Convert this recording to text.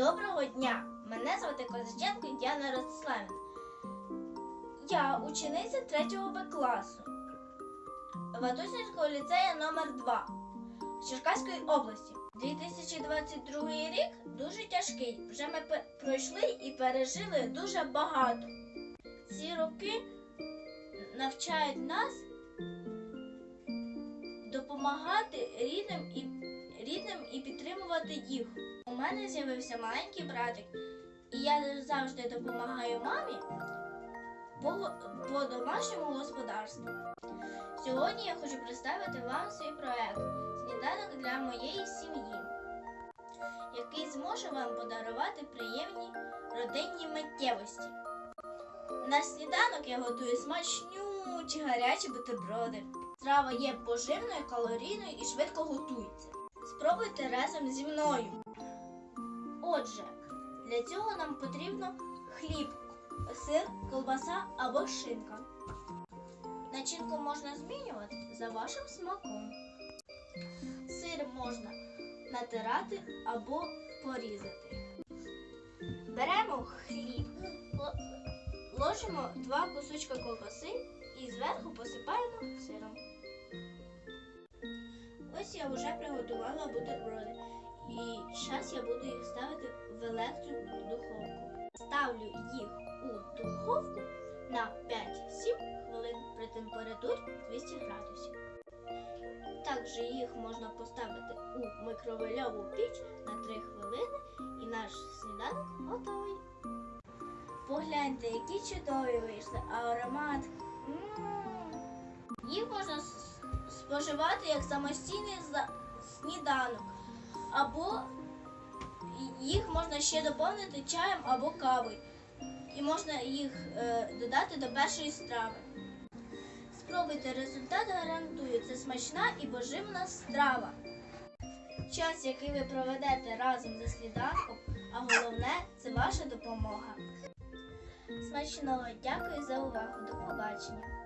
Доброго дня! Мене звати Козаченко Діана Ростиславівна. Я учениця 3 Б класу Ватусінського ліцею номер 2 Черкаської області. 2022 рік дуже тяжкий. Вже ми пройшли і пережили дуже багато. Ці роки навчають нас допомагати рідним і рідним і підтримувати їх. У мене з'явився маленький братик, і я завжди допомагаю мамі по, по домашньому господарству. Сьогодні я хочу представити вам свій проект Сніданок для моєї сім'ї, який зможе вам подарувати приємні родинні миттєвості. На сніданок я готую смачнючі гарячі бутерброди. Страва є поживною, калорійною і швидко готується. Спробуйте разом зі мною. Отже, для цього нам потрібно хліб, сир, колбаса або шинка. Начинку можна змінювати за вашим смаком. Сир можна натирати або порізати. Беремо хліб, ложимо два кусочка колбаси і зверху посипаємо сиром. Ось я вже приготувала бутерброди. І зараз я буду їх ставити в електродуховку. Ставлю їх у духовку на 5-7 хвилин при температурі 200 градусів. Також їх можна поставити у микровольову піч на 3 хвилини і наш сніданок готовий. Погляньте, які чудові вийшли, а аромат. М. Їх можна споживати як самостійний сніданок, або їх можна ще доповнити чаєм або кавою. І можна їх е, додати до першої страви. Спробуйте результат гарантую. Це смачна і поживна страва. Час, який ви проведете разом за сніданком, а головне це ваша допомога. Смачного дякую за увагу. До побачення.